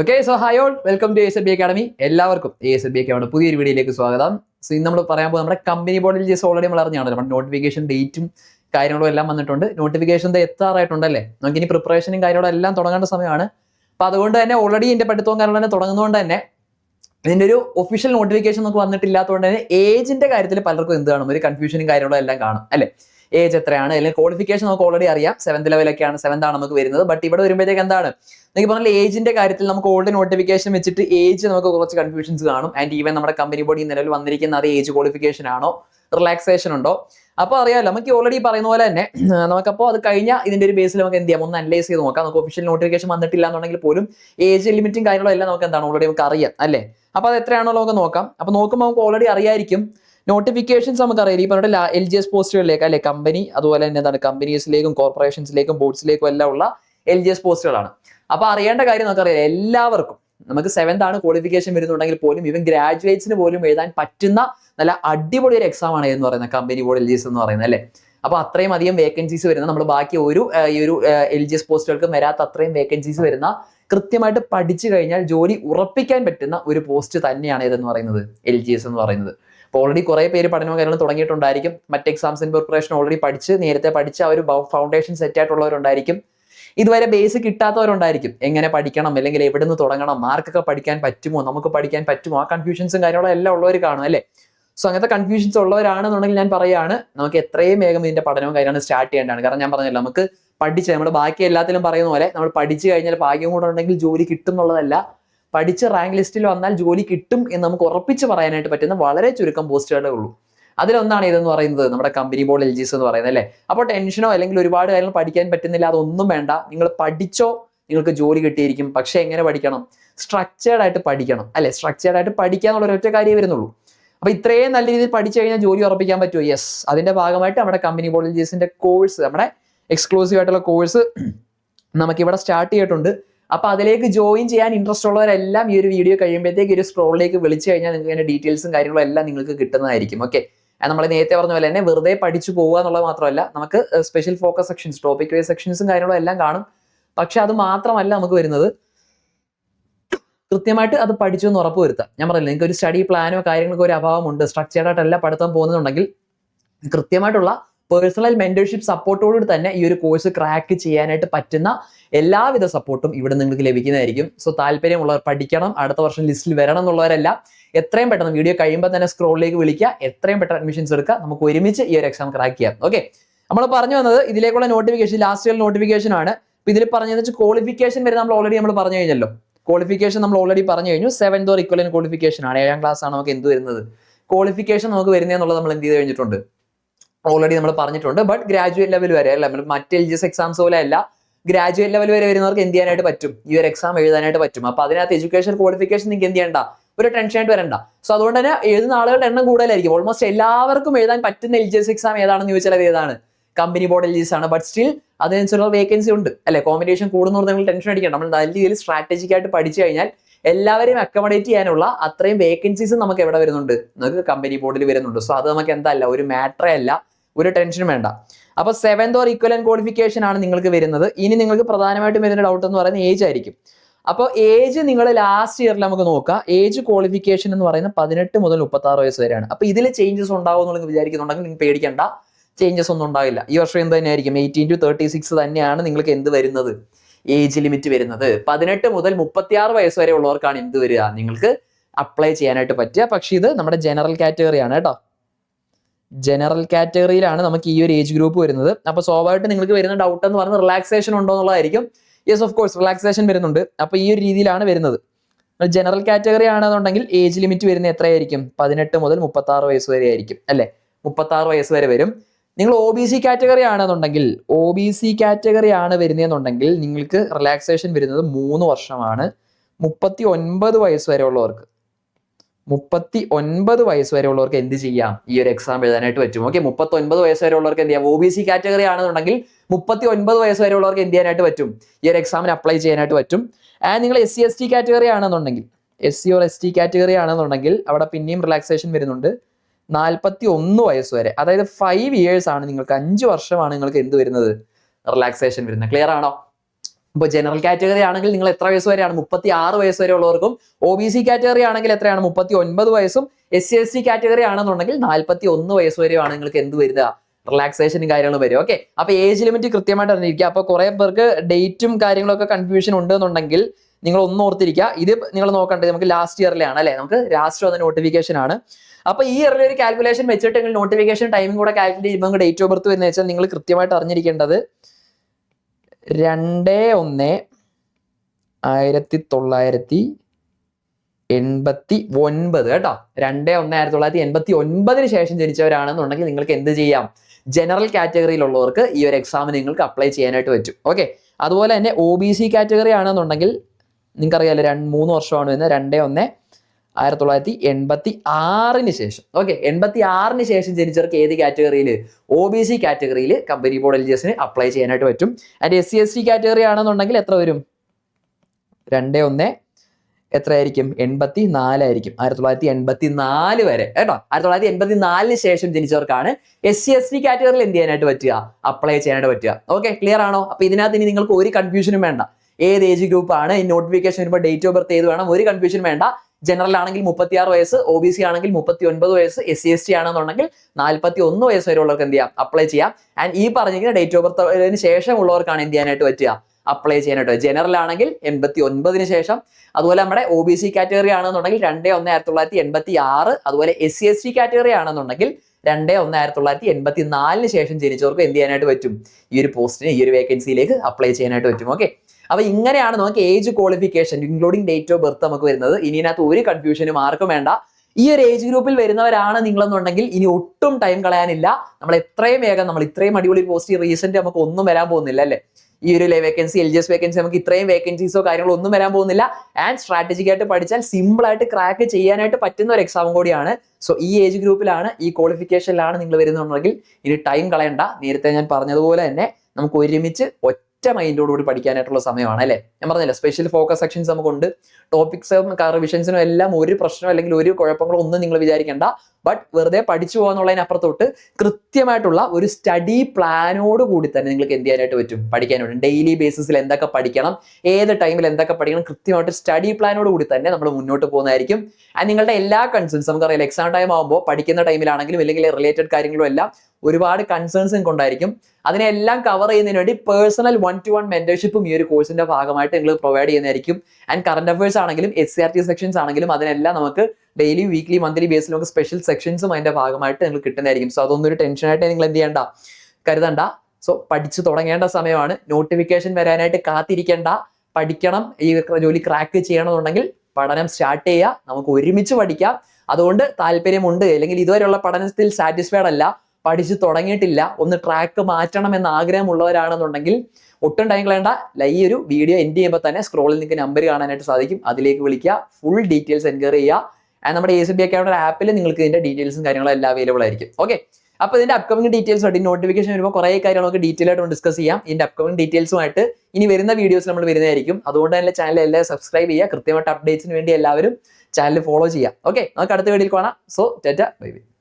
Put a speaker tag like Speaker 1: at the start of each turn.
Speaker 1: Okay so hi all welcome to S L B academy എല്ലാവർക്കും S L B academy പുതിയൊരു വീഡിയോയിലേക്ക് സ്വാഗതം. So ഇന്ന് നമ്മൾ പറയാൻ പോകുന്നത് നമ്മുടെ കമ്പനി ബോർഡിൽ ജസ്റ്റ് ഓൾറെഡി നമ്മൾ അറിഞ്ഞാണല്ലോ നമ്മുടെ നോട്ടിഫിക്കേഷൻ ഡേറ്റും കാര്യങ്ങളും എല്ലാം വന്നിട്ടുണ്ട്. നോട്ടിഫിക്കേഷൻ എത്താറായിട്ടുണ്ടല്ലേ നമുക്ക് ഇനി പ്രിപ്പറേഷനും കാര്യങ്ങളും എല്ലാം തുടങ്ങേണ്ട സമയമാണ്. അപ്പോൾ അതുകൊണ്ട് തന്നെ ഓൾറെഡി ഇതിന്റെ പഠിത്തവും കാര്യങ്ങളും തന്നെ തുടങ്ങുന്നതുകൊണ്ട് തന്നെ ഇതിന്റെ ഒരു ഒഫീഷ്യൽ നോട്ടിഫിക്കേഷൻ നമുക്ക് വന്നിട്ടില്ലാത്തതുകൊണ്ട് തന്നെ ഏജിന്റെ കാര്യത്തിൽ പലർക്കും എന്ത് കാണും? ഒരു കൺഫ്യൂഷനും കാര്യങ്ങളും എല്ലാം കാണും. അല്ലെ? ഏജ് എത്രയാണ്? അല്ലെങ്കിൽ ക്വാളിഫിക്കേഷൻ നമുക്ക് ഓൾറെഡി അറിയാം. സെവന്ത് ലെവലൊക്കെയാണ് സെവന്ത് ആണ് നമുക്ക് വരുന്നത്. ബട്ട് ഇവിടെ വരുമ്പോഴത്തേക്ക് എന്താണ്? എനിക്ക് പറഞ്ഞാൽ ഏജിന്റെ കാര്യത്തിൽ നമുക്ക് ഓൾഡ് നോട്ടിഫിക്കേഷൻ വെച്ചിട്ട് ഏജ് നമുക്ക് കുറച്ച് കൺഫ്യൂഷൻസ് കാണും. ആൻഡ് ഈവൻ നമ്മുടെ കമ്പനി ബോഡി നിലവിൽ വന്നിരിക്കുന്ന അത് ഏജ് ക്വാളിഫിക്കേഷൻ ആണോ? റിലാക്സേഷൻ ഉണ്ടോ? അപ്പോൾ അറിയാമല്ലോ നമുക്ക് ഓൾറെഡി പറയുന്ന പോലെ തന്നെ നമുക്കപ്പോൾ അത് കഴിഞ്ഞ ഇതിന്റെ ഒരു ബേസിൽ നമുക്ക് എന്ത് ചെയ്യാം? ഒന്ന് അനലൈസ് ചെയ്ത് നോക്കാം. നമുക്ക് ഒഫീഷ്യൽ നോട്ടിഫിക്കേഷൻ വന്നിട്ടില്ല എന്നുണ്ടെങ്കിൽ പോലും ഏജ് ലിമിറ്റും കാര്യങ്ങളും എല്ലാം നമുക്ക് എന്താണ്? ഓൾറെഡി നമുക്ക് അറിയാം അല്ലേ? അപ്പോൾ അത് എത്രയാണോ നമുക്ക് നോക്കാം. അപ്പോൾ നോക്കുമ്പോൾ നമുക്ക് ഓൾറെഡി അറിയായിരിക്കും നോട്ടിഫിക്കേഷൻസ് നമുക്കറിയാം. ഈ പറഞ്ഞ എൽ ജി എസ് പോസ്റ്റുകളിലേക്ക് അല്ലെ? കമ്പനി അതുപോലെ തന്നെ എന്താണ്? കമ്പനീസിലേക്കും കോർപ്പറേഷൻസിലേക്കും ബോർഡ്സിലേക്കും എല്ലാം ഉള്ള എൽ ജി എസ് പോസ്റ്റുകളാണ് അപ്പോൾ അറിയേണ്ട കാര്യം നമുക്കറിയാം. എല്ലാവർക്കും നമുക്ക് സെവൻത് ആണ് ക്വാളിഫിക്കേഷൻ വരുന്നുണ്ടെങ്കിൽ പോലും ഇവൻ ഗ്രാജുവേറ്റ്സിന് പോലും എഴുതാൻ പറ്റുന്ന നല്ല അടിപൊളി ഒരു എക്സാം ആണ് എന്ന് പറയുന്നത് company board L G S എന്ന് പറയുന്നത് അല്ലേ? അപ്പോൾ അത്രയും അധികം വേക്കൻസീസ് വരുന്ന നമ്മൾ ബാക്കി ഒരു ഈ ഒരു എൽ ജി എസ് പോസ്റ്റുകൾക്കും വരാത്ത അത്രയും വേക്കൻസീസ് വരുന്ന കൃത്യമായിട്ട് പഠിച്ചു കഴിഞ്ഞാൽ ജോലി ഉറപ്പിക്കാൻ പറ്റുന്ന ഒരു പോസ്റ്റ് തന്നെയാണ് ഇതെന്ന് പറയുന്നത്. എൽ ജി എസ് എന്ന് പറയുന്നത്. അപ്പോൾ ഓൾറെഡി കുറേ പേര് പഠനവും കാര്യങ്ങളും തുടങ്ങിയിട്ടുണ്ടായിരിക്കും. മറ്റ് എക്സാംസ് ഇൻ പ്രിപ്പറേഷൻ ഓൾറെഡി പഠിച്ച് നേരത്തെ പഠിച്ച ആ ഒരു ഫൗണ്ടേഷൻ സെറ്റ് ആയിട്ടുള്ളവരുണ്ടായിരിക്കും. ഇതുവരെ ബേസ് കിട്ടാത്തവരുണ്ടായിരിക്കും. എങ്ങനെ പഠിക്കണം? അല്ലെങ്കിൽ എവിടെ നിന്ന് തുടങ്ങണം? മാർക്കൊക്കെ പഠിക്കാൻ പറ്റുമോ? നമുക്ക് പഠിക്കാൻ പറ്റുമോ? ആ കൺഫ്യൂഷൻസും കാര്യങ്ങളും എല്ലാം ഉള്ളവർ കാണും അല്ലേ? സോ അങ്ങനത്തെ കൺഫ്യൂഷൻസ് ഉള്ളവരാണെന്നുണ്ടെങ്കിൽ ഞാൻ പറയുകയാണ് നമുക്ക് എത്രയും വേഗം ഇതിന്റെ പഠനവും കാര്യങ്ങളും സ്റ്റാർട്ട് ചെയ്യേണ്ടതാണ്. കാരണം ഞാൻ പറഞ്ഞല്ലോ നമുക്ക് പഠിച്ച് നമ്മൾ ബാക്കി എല്ലാത്തിലും പറയുന്ന പോലെ നമ്മൾ പഠിച്ചു കഴിഞ്ഞാൽ ഭാഗ്യം കൂടെ ഉണ്ടെങ്കിൽ ജോലി കിട്ടും എന്നുള്ളതല്ല. പഠിച്ച് റാങ്ക് ലിസ്റ്റിൽ വന്നാൽ ജോലി കിട്ടും എന്ന് നമുക്ക് ഉറപ്പിച്ച് പറയാനായിട്ട് പറ്റുന്ന വളരെ ചുരുക്കം പോസ്റ്റുകളേ ഉള്ളൂ. അതിലൊന്നാണ് ഇതെന്ന് പറയുന്നത് നമ്മുടെ കമ്പനി ബോർഡ് എൽ ജിസ് എന്ന് പറയുന്നത് അല്ലേ? അപ്പോൾ ടെൻഷനോ അല്ലെങ്കിൽ ഒരുപാട് കാര്യങ്ങൾ പഠിക്കാൻ പറ്റുന്നില്ല അതൊന്നും വേണ്ട. നിങ്ങൾ പഠിച്ചോ നിങ്ങൾക്ക് ജോലി കിട്ടിയിരിക്കും. പക്ഷേ എങ്ങനെ പഠിക്കണം? സ്ട്രക്ചേർഡ് ആയിട്ട് പഠിക്കണം. അല്ലെ? സ്ട്രക്ചേർഡ് ആയിട്ട് പഠിക്കുക എന്നുള്ള ഒരൊറ്റ കാര്യമേ വരുന്നുള്ളൂ. അപ്പൊ ഇത്രയും നല്ല രീതിയിൽ പഠിച്ചു കഴിഞ്ഞാൽ ജോലി ഉറപ്പിക്കാൻ പറ്റുമോ? യെസ് അതിന്റെ ഭാഗമായിട്ട് നമ്മുടെ കമ്പനി ബോർഡ് എൽ ജിസിന്റെ കോഴ്സ് നമ്മുടെ എക്സ്ക്ലൂസീവ് ആയിട്ടുള്ള കോഴ്സ് നമുക്കിവിടെ സ്റ്റാർട്ട് ചെയ്തിട്ടുണ്ട്. അപ്പൊ അതിലേക്ക് ജോയിൻ ചെയ്യാൻ ഇൻട്രസ്റ്റ് ഉള്ളവരെല്ലാം ഈ ഒരു വീഡിയോ കഴിയുമ്പോഴത്തേക്ക് ഒരു സ്ക്രോളിലേക്ക് വിളിച്ചു കഴിഞ്ഞാൽ നിങ്ങൾക്ക് അതിന്റെ ഡീറ്റെയിൽസും കാര്യങ്ങളും എല്ലാം നിങ്ങൾക്ക് കിട്ടുന്നതായിരിക്കും. ഓക്കെ നമ്മൾ നേരത്തെ പറഞ്ഞ പോലെ തന്നെ വെറുതെ പഠിച്ചു പോകുക എന്നുള്ളത് മാത്രമല്ല നമുക്ക് special focus sections topic wise സെക്ഷൻസും കാര്യങ്ങളും എല്ലാം കാണും. പക്ഷെ അത് മാത്രമല്ല നമുക്ക് വരുന്നത് കൃത്യമായിട്ട് അത് പഠിച്ചു എന്ന് ഉറപ്പ് വരുത്താം. ഞാൻ പറഞ്ഞില്ല നിങ്ങൾക്ക് ഒരു സ്റ്റഡി പ്ലാനോ കാര്യങ്ങൾക്കോ ഒരു അഭാവമുണ്ട് സ്ട്രക്ചേർഡ് ആയിട്ടല്ല പഠിത്തം പോകുന്നുണ്ടെങ്കിൽ കൃത്യമായിട്ടുള്ള പേഴ്സണൽ മെന്റർഷിപ്പ് സപ്പോർട്ടോടുകൂടി തന്നെ ഈ ഒരു കോഴ്സ് ക്രാക്ക് ചെയ്യാനായിട്ട് പറ്റുന്ന എല്ലാവിധ സപ്പോർട്ടും ഇവിടെ നിങ്ങൾക്ക് ലഭിക്കുന്നതായിരിക്കും. സോ താല്പര്യമുള്ളവർ പഠിക്കണം അടുത്ത വർഷം ലിസ്റ്റിൽ വരണം എന്നുള്ളവരെല്ലാം. എത്രയും പെട്ടെന്ന് വീഡിയോ കഴിയുമ്പോൾ തന്നെ സ്ക്രോളിലേക്ക് വിളിക്കുക. എത്രയും പെട്ടെന്ന് അഡ്മിഷൻസ് എടുക്കുക. നമുക്ക് ഒരുമിച്ച് ഈ ഒരു എക്സാം ക്രാക്ക് ചെയ്യാം. ഓക്കെ നമ്മൾ പറഞ്ഞു വന്നത് ഇതിലേക്കുള്ള നോട്ടിഫിക്കേഷൻ ലാസ്റ്റ് ഇയർ നോട്ടിഫിക്കേഷൻ ആണ്. ഇതിൽ പറഞ്ഞതെന്ന് വെച്ചാൽ ക്വാളിഫിക്കേഷൻ വരെ നമ്മൾ ഓൾറെഡി നമ്മൾ പറഞ്ഞു കഴിഞ്ഞല്ലോ. ക്വാളിഫിക്കേഷൻ നമ്മൾ ഓൾറെഡി പറഞ്ഞു കഴിഞ്ഞു. സെവൻത് ഓർ ഇക്വലൻ ക്വാളിഫിക്കേഷൻ ആണ്. ഏഴാം ക്ലാസ് ആണ് നമുക്ക് എന്ത് വരുന്നത്? ക്വാളിഫിക്കേഷൻ നമുക്ക് വരുന്നതെന്നുള്ളത് നമ്മൾ എന്ത് ചെയ്ത് കഴിഞ്ഞിട്ടുണ്ട്? ഓൾറെഡി നമ്മൾ പറഞ്ഞിട്ടുണ്ട്. ബട്ട് ഗ്രാജുവേറ്റ് ലെവൽ വരെ അല്ല മറ്റ് എൽ ജി എസ് എക്സാംസ് പോലെ അല്ല ഗ്രാജുവേറ്റ് ലെവൽ വരെ വരുന്നവർക്ക് എന്ത് ചെയ്യാനായിട്ട് പറ്റും? ഈ ഒരു എക്സാം എഴുതാനായിട്ട് പറ്റും. അപ്പൊ അതിനകത്ത് എഡ്യൂക്കേഷൻ ക്വാളിഫിക്കേഷൻ നിങ്ങൾക്ക് എന്ത് ചെയ്യണ്ട? ഒരു ടെൻഷൻ ആയിട്ട് വരണ്ട. സോ അതുകൊണ്ട് തന്നെ എഴുതുന്ന ആളുകളുടെ എണ്ണം കൂടുതലായിരിക്കും. ഓൾമോസ്റ്റ് എല്ലാവർക്കും എഴുതാൻ പറ്റുന്ന എൽ ജി എസ് എക്സാം ഏതാണെന്ന് ചോദിച്ചാൽ ഏതാണ്? Company board L G S ആണ്. ബട്ട് സ്റ്റിൽ അതിനനുസരിച്ചുള്ള വേക്കൻസി ഉണ്ട്. അല്ലെ കോമ്പിനേഷൻ കൂടുന്നവർ നിങ്ങൾ ടെൻഷൻ അടിക്കണം നമ്മൾ നല്ല രീതിയിൽ സ്ട്രാറ്റജിക് ആയിട്ട് പഠിച്ചു കഴിഞ്ഞാൽ എല്ലാവരെയും അക്കോമഡേറ്റ് ചെയ്യാനുള്ള അത്രയും വേക്കൻസീസ് നമുക്ക് എവിടെ വരുന്നുണ്ട്? നമുക്ക് കമ്പനി ബോർഡിൽ വരുന്നുണ്ട്. സോ അത് നമുക്ക് എന്തല്ല ഒരു മാറ്ററേ അല്ല. ഒരു ടെൻഷനും വേണ്ട. അപ്പൊ സെവൻത് ഓർ ഇക്വലൻ ക്വാളിഫിക്കേഷൻ ആണ് നിങ്ങൾക്ക് വരുന്നത്. ഇനി നിങ്ങൾക്ക് പ്രധാനമായിട്ടും വരുന്ന ഡൗട്ട് എന്ന് പറയുന്നത് ഏജ് ആയിരിക്കും. അപ്പോൾ ഏജ് നിങ്ങൾ ലാസ്റ്റ് ഇയറിൽ നമുക്ക് നോക്കാം. ഏജ് ക്വാളിഫിക്കേഷൻ എന്ന് പറയുന്നത് പതിനെട്ട് മുതൽ മുപ്പത്തി ആറ് വയസ്സ് വരെയാണ്. അപ്പോൾ ഇതിൽ ചേഞ്ചസ് ഉണ്ടാവും എന്ന് വിചാരിക്കുന്നുണ്ടെങ്കിൽ നിങ്ങൾ പേടിക്കണ്ട. ചേഞ്ചസ് ഒന്നും ഉണ്ടാവില്ല. ഈ വർഷം എന്ത് തന്നെയായിരിക്കും? എയ്റ്റീൻ ടു തേർട്ടി സിക്സ് തന്നെയാണ് നിങ്ങൾക്ക് എന്ത് വരുന്നത്? ഏജ് ലിമിറ്റ് വരുന്നത്. പതിനെട്ട് മുതൽ മുപ്പത്തിയാറ് വയസ്സ് വരെ ഉള്ളവർക്കാണ് എന്ത് വരിക? നിങ്ങൾക്ക് അപ്ലൈ ചെയ്യാനായിട്ട് പറ്റുക. പക്ഷേ ഇത് നമ്മുടെ ജനറൽ കാറ്റഗറിയാണ് കേട്ടോ. ജനറൽ കാറ്റഗറിയിലാണ് നമുക്ക് ഈ ഒരു ഏജ് ഗ്രൂപ്പ് വരുന്നത്. അപ്പോൾ സ്വാഭാവികമായിട്ട് നിങ്ങൾക്ക് വരുന്ന ഡൗട്ട് എന്ന് പറയുന്നത് റിലാക്സേഷൻ ഉണ്ടോ എന്നുള്ളതായിരിക്കും. യെസ് ഓഫ് കോഴ്സ് റിലാക്സേഷൻ വരുന്നുണ്ട്. അപ്പോൾ ഈ ഒരു രീതിയിലാണ് വരുന്നത്. ജനറൽ കാറ്റഗറി ആണെന്നുണ്ടെങ്കിൽ ഏജ് ലിമിറ്റ് വരുന്നത് എത്രയായിരിക്കും? പതിനെട്ട് മുതൽ മുപ്പത്തി ആറ് വയസ്സ് വരെ ആയിരിക്കും അല്ലേ? മുപ്പത്തി ആറ് വയസ്സ് വരെ വരും. നിങ്ങൾ ഒ ബി സി കാറ്റഗറി ആണെന്നുണ്ടെങ്കിൽ ഒ ബി സി കാറ്റഗറി ആണ് വരുന്നതെന്നുണ്ടെങ്കിൽ നിങ്ങൾക്ക് റിലാക്സേഷൻ വരുന്നത് മൂന്ന് വർഷമാണ്. മുപ്പത്തി ഒൻപത് വയസ്സ് വരെ ഉള്ളവർക്ക്. മുപ്പത്തി ഒൻപത് വയസ്സ് വരെ ഉള്ളവർക്ക് എന്ത് ചെയ്യാം? ഈ ഒരു എക്സാം എഴുതാനായിട്ട് പറ്റും. ഓക്കെ മുപ്പത്തി ഒൻപത് വയസ്സ് വരെ ഉള്ളവർക്ക് എന്ത് ചെയ്യാം? ഒ ബി സി കാറ്റഗറി ആണെന്നുണ്ടെങ്കിൽ മുപ്പത്തി ഒൻപത് വയസ്സ് വരെ ഉള്ളവർക്ക് എന്ത് ചെയ്യാനായിട്ട് പറ്റും? ഈ ഒരു എക്സാമിന് അപ്ലൈ ചെയ്യാനായിട്ട് പറ്റും. ആൻഡ് നിങ്ങൾ S C S T category ആണെന്നുണ്ടെങ്കിൽ S C or S T category ആണെന്നുണ്ടെങ്കിൽ അവിടെ പിന്നെയും റിലാക്സേഷൻ വരുന്നുണ്ട്. നാൽപ്പത്തി ഒന്ന് വയസ്സ് വരെ അതായത് ഫൈവ് ഇയേഴ്സ് ആണ് നിങ്ങൾക്ക് അഞ്ച് വർഷമാണ് നിങ്ങൾക്ക് എന്ത് വരുന്നത്? റിലാക്സേഷൻ വരുന്നത്. ക്ലിയർ ആണോ? ഇപ്പോൾ ജനറൽ കാറ്റഗറി ആണെങ്കിൽ നിങ്ങൾ എത്ര വയസ്സ് വരെയാണ്? മുപ്പത്തി ആറ് വയസ്സ് വരെ ഉള്ളവർക്കും ഒ ബി സി കാറ്റഗറി ആണെങ്കിൽ എത്രയാണ്? മുപ്പത്തി ഒൻപത് വയസ്സും S C S T category ആണെന്നുണ്ടെങ്കിൽ നാൽപ്പത്തി ഒന്ന് വയസ്സ് വരെയാണ് നിങ്ങൾക്ക് എന്ത് വരുക? റിലാക്സേഷനും കാര്യങ്ങളും വരും ഓക്കെ അപ്പൊ ഏജ് ലിമിറ്റ് കൃത്യമായിട്ട് അറിഞ്ഞിരിക്കുക. അപ്പൊ കുറെ പേർക്ക് ഡേറ്റും കാര്യങ്ങളൊക്കെ കൺഫ്യൂഷൻ ഉണ്ട് എന്നുണ്ടെങ്കിൽ നിങ്ങൾ ഒന്ന് ഓർത്തിരിക്കുക. ഇത് നിങ്ങൾ നോക്കേണ്ടത് നമുക്ക് ലാസ്റ്റ് ഇയറിലാണ് അല്ലെ? നമുക്ക് ലാസ്റ്റ് വന്ന നോട്ടിഫിക്കേഷൻ ആണ്. അപ്പൊ ഈ ഇയറിൽ ഒരു കാൽക്കുലേഷൻ വെച്ചിട്ട് നിങ്ങൾ നോട്ടിഫിക്കേഷൻ ടൈമിംഗ് കൂടെ കാൽക്കുലേറ്റ് ചെയ്യുമ്പോൾ ഡേറ്റ് ഓഫ് ബർത്ത് എന്ന് വെച്ചാൽ നിങ്ങൾ കൃത്യമായിട്ട് അറിഞ്ഞിരിക്കേണ്ടത് രണ്ട് ഒന്ന് ആയിരത്തി തൊള്ളായിരത്തി എൺപത്തി ഒൻപത് കേട്ടോ. രണ്ട് ഒന്ന് ആയിരത്തി തൊള്ളായിരത്തി എൺപത്തി ഒൻപതിന് ശേഷം ജനിച്ചവരാണെന്നുണ്ടെങ്കിൽ നിങ്ങൾക്ക് എന്ത് ചെയ്യാം? ജനറൽ കാറ്റഗറിയിലുള്ളവർക്ക് ഈ ഒരു എക്സാമിന് നിങ്ങൾക്ക് അപ്ലൈ ചെയ്യാനായിട്ട് പറ്റും. ഓക്കെ അതുപോലെ തന്നെ ഒ ബി സി കാറ്റഗറി ആണെന്നുണ്ടെങ്കിൽ നിങ്ങൾക്കറിയാലോ രണ്ട് മൂന്ന് വർഷമാണ് വരുന്നത്. രണ്ട് ഒന്ന് ആയിരത്തി തൊള്ളായിരത്തി എൺപത്തി ആറിന് ശേഷം ഓക്കെ എൺപത്തി ആറിന് ശേഷം ജനിച്ചവർക്ക് ഏത് കാറ്റഗറിയിൽ ഒ ബി സി കാറ്റഗറിയിൽ കമ്പനി ബോർഡ് എസിന് അപ്ലൈ ചെയ്യാനായിട്ട് പറ്റും. And S C S T category ആണെന്നുണ്ടെങ്കിൽ എത്ര വരും? രണ്ട് ഒന്ന് എത്രയായിരിക്കും? എൺപത്തി നാലായിരിക്കും ആയിരത്തി തൊള്ളായിരത്തി എൺപത്തി നാല് വരെ. കേട്ടോ? ആയിരത്തി തൊള്ളായിരത്തി എൺപത്തി നാലിന് ശേഷം ജനിച്ചവർക്കാണ് എസ് സി എസ് ടി കാറ്റഗറിയിൽ എന്ത് ചെയ്യാനായിട്ട് പറ്റുക? അപ്ലൈ ചെയ്യാനായിട്ട് പറ്റുക. ഓക്കെ ക്ലിയർ ആണോ? അപ്പൊ ഇതിനകത്ത് ഇനി നിങ്ങൾക്ക് ഒരു കൺഫ്യൂഷനും വേണ്ട. ഏത് ഏജ് ഗ്രൂപ്പ് ആണ്? ഈ നോട്ടിഫിക്കേഷൻ വരുമ്പോൾ ഡേറ്റ് ഓഫ് ബർത്ത് ഏത് വേണം? ഒരു കൺഫ്യൂഷൻ വേണ്ട. ജനറൽ ആണെങ്കിൽ മുപ്പത്തിയാറ് വയസ്സ് ഒ ബി സി ആണെങ്കിൽ മുപ്പത്തി ഒൻപത് വയസ്സ് എസ് സി എസ് ടി ആണെന്നുണ്ടെങ്കിൽ നാൽപ്പത്തി ഒന്ന് വയസ്സ് വരെയുള്ളവർക്ക് എന്ത് ചെയ്യാം? അപ്ലൈ ചെയ്യാം. ആൻഡ് ഈ പറഞ്ഞിരിക്കുന്ന ഡേറ്റ് ഓഫ് ബർത്തിന് ശേഷമുള്ളവർക്കാണ് എന്ത് ചെയ്യാനായിട്ട് പറ്റുക? അപ്ലൈ ചെയ്യാനായിട്ട് ജനറൽ ആണെങ്കിൽ എൺപത്തി ഒൻപതിന് ശേഷം. അതുപോലെ നമ്മുടെ ഒ ബി സി കാറ്റഗറി ആണെന്നുണ്ടെങ്കിൽ രണ്ട് ഒന്ന് ആയിരത്തി തൊള്ളായിരത്തി എൺപത്തി ആറ് അതുപോലെ S C S T category ആണെന്നുണ്ടെങ്കിൽ രണ്ട് ഒന്ന് ആയിരത്തി തൊള്ളായിരത്തി എൺപത്തി നാലിന് ശേഷം ജനിച്ചവർക്ക് എന്ത് ചെയ്യാനായിട്ട് പറ്റും? ഈ ഒരു പോസ്റ്റിന് ഈ ഒരു വേക്കൻസിയിലേക്ക് അപ്ലൈ ചെയ്യാനായിട്ട് പറ്റും. ഓക്കെ അപ്പൊ ഇങ്ങനെയാണ് നമുക്ക് age qualification including date of birth നമുക്ക് വരുന്നത്. ഇനി ഒരു കൺഫ്യൂഷനും ആർക്കും വേണ്ട. ഈ ഒരു ഏജ് ഗ്രൂപ്പിൽ വരുന്നവരാണ് നിങ്ങളെന്നുണ്ടെങ്കിൽ ഇനി ഒട്ടും ടൈം കളയാനില്ല. നമ്മൾ എത്രയും വേഗം നമ്മൾ ഇത്രയും അടിപൊളി പോസ്റ്റ് റീസെന്റ് നമുക്ക് ഒന്നും വരാൻ പോകുന്നില്ല അല്ലേ? ഈ ഒരു vacancy L G S vacancy നമുക്ക് ഇത്രയും വേക്കൻസീസോ കാര്യങ്ങളോ ഒന്നും വരാൻ പോകുന്നില്ല. ആൻഡ് സ്ട്രാറ്റജിക് ആയിട്ട് പഠിച്ചാൽ സിമ്പിൾ ആയിട്ട് ക്രാക്ക് ചെയ്യാനായിട്ട് പറ്റുന്ന ഒരു എക്സാം കൂടിയാണ്. സോ ഈ ഏജ് ഗ്രൂപ്പിലാണ് ഈ ക്വാളിഫിക്കേഷനിലാണ് നിങ്ങൾ വരുന്നുണ്ടെങ്കിൽ ഇനി ടൈം കളയണ്ട. നേരത്തെ ഞാൻ പറഞ്ഞതുപോലെ തന്നെ നമുക്ക് ഒരുമിച്ച് ഒറ്റ മൈൻഡോടുകൂടി പഠിക്കാനായിട്ടുള്ള സമയമാണ് അല്ലേ? ഞാൻ പറഞ്ഞില്ല സ്പെഷ്യൽ ഫോക്കസ് സെക്ഷൻസ് നമുക്കുണ്ട് ടോപ്പിക്സും റിവിഷൻസിനും എല്ലാം ഒരു പ്രശ്നമോ അല്ലെങ്കിൽ ഒരു കുഴപ്പങ്ങളോ ഒന്നും നിങ്ങൾ വിചാരിക്കേണ്ട. ബട്ട് വെറുതെ പഠിച്ചു പോകാന്നുള്ളതിനപ്പുറത്തോട്ട് കൃത്യമായിട്ടുള്ള ഒരു സ്റ്റഡി പ്ലാനോട് കൂടി തന്നെ നിങ്ങൾക്ക് എന്ത് ചെയ്യാനായിട്ട് പറ്റും? പഠിക്കാനായിട്ട് ഡെയിലി ബേസിസിൽ എന്തൊക്കെ പഠിക്കണം? ഏത് ടൈമിൽ എന്തൊക്കെ പഠിക്കണം? കൃത്യമായിട്ട് സ്റ്റഡി പ്ലാനോട് കൂടി തന്നെ നമ്മൾ മുന്നോട്ട് പോകുന്നതായിരിക്കും. ആൻഡ് നിങ്ങളുടെ എല്ലാ കൺസേൺസ് നമുക്കറിയാം എക്സാം ടൈം ആകുമ്പോൾ പഠിക്കുന്ന ടൈമിലാണെങ്കിലും അല്ലെങ്കിൽ റിലേറ്റഡ് കാര്യങ്ങളും എല്ലാം ഒരുപാട് കൺസേൺസ് നിങ്ങൾക്ക് ഉണ്ടായിരിക്കും. അതിനെല്ലാം കവർ ചെയ്യുന്നതിന് വേണ്ടി പേഴ്സണൽ വൺ ടു വൺ മെന്റർഷിപ്പും ഈ ഒരു കോഴ്സിന്റെ ഭാഗമായിട്ട് നിങ്ങൾ പ്രൊവൈഡ് ചെയ്യുന്നതായിരിക്കും. ആൻഡ് കറണ്ട് അഫയേഴ്സ് ആണെങ്കിലും S C R T sections ആണെങ്കിലും അതിനെല്ലാം നമുക്ക് ഡെയിലി വീക്ക്ലി മന്ത്ലി ബേസിൽ നമുക്ക് സ്പെഷ്യൽ സെക്ഷൻസും അതിന്റെ ഭാഗമായിട്ട് നിങ്ങൾക്ക് കിട്ടുന്നതായിരിക്കും. സോ അതൊന്നും ഒരു ടെൻഷനായിട്ട് നിങ്ങൾ എന്ത് ചെയ്യണ്ട? കരുതണ്ട. സോ പഠിച്ചു തുടങ്ങേണ്ട സമയമാണ്. നോട്ടിഫിക്കേഷൻ വരാനായിട്ട് കാത്തിരിക്കേണ്ട. പഠിക്കണം. ഈ ജോലി ക്രാക്ക് ചെയ്യണമെന്നുണ്ടെങ്കിൽ പഠനം സ്റ്റാർട്ട് ചെയ്യുക. നമുക്ക് ഒരുമിച്ച് പഠിക്കാം. അതുകൊണ്ട് താല്പര്യമുണ്ട്. അല്ലെങ്കിൽ ഇതുവരെയുള്ള പഠനത്തിൽ സാറ്റിസ്ഫൈഡ് അല്ല. പഠിച്ചു തുടങ്ങിയിട്ടില്ല ഒന്ന് ട്രാക്ക് മാറ്റണം എന്ന ആഗ്രഹമുള്ളവരാണെന്നുണ്ടെങ്കിൽ ഒട്ടും ടൈം കളയണ്ട ഈ ഒരു വീഡിയോ എൻഡ് ചെയ്യുമ്പോൾ തന്നെ സ്ക്രോളിൽ നിങ്ങൾക്ക് നമ്പർ കാണാനായിട്ട് സാധിക്കും. അതിലേക്ക് വിളിക്കുക ഫുൾ ഡീറ്റെയിൽസ് എൻക്വയറി ചെയ്യുക. ആൻഡ് നമ്മുടെ എ സി ബി അക്കൗണ്ട് ആപ്പിൽ നിങ്ങൾക്ക് ഇതിന്റെ ഡീറ്റെയിൽസും കാര്യങ്ങളും എല്ലാം അവൈലബിൾ ആയിരിക്കും. ഓക്കെ അപ്പോൾ ഇതിന്റെ അപ്കമിംഗ് ഡീറ്റെയിൽസ് ഉണ്ട്. നോട്ടിഫിക്കേഷൻ വരുമ്പോൾ കുറേ കാര്യങ്ങൾ നമുക്ക് ഡീറ്റെയിൽ ആയിട്ട് ഡിസ്കസ് ചെയ്യാം. ഇതിന്റെ അപ്കമിംഗ് ഡീറ്റെയിൽസുമായിട്ട് ഇനി വരുന്ന വീഡിയോസ് നമ്മൾ വരുന്നതായിരിക്കും. അതുകൊണ്ട് തന്നെ ചാനൽ എല്ലാം സബ്സ്ക്രൈബ് ചെയ്യുക. കൃത്യമായിട്ട് അപ്ഡേറ്റ്സിന് വേണ്ടി എല്ലാവരും ചാനൽ ഫോളോ ചെയ്യുക. ഓക്കെ നമുക്ക് അടുത്ത വീഡിയോയിൽ കാണാം. So Tata bye bye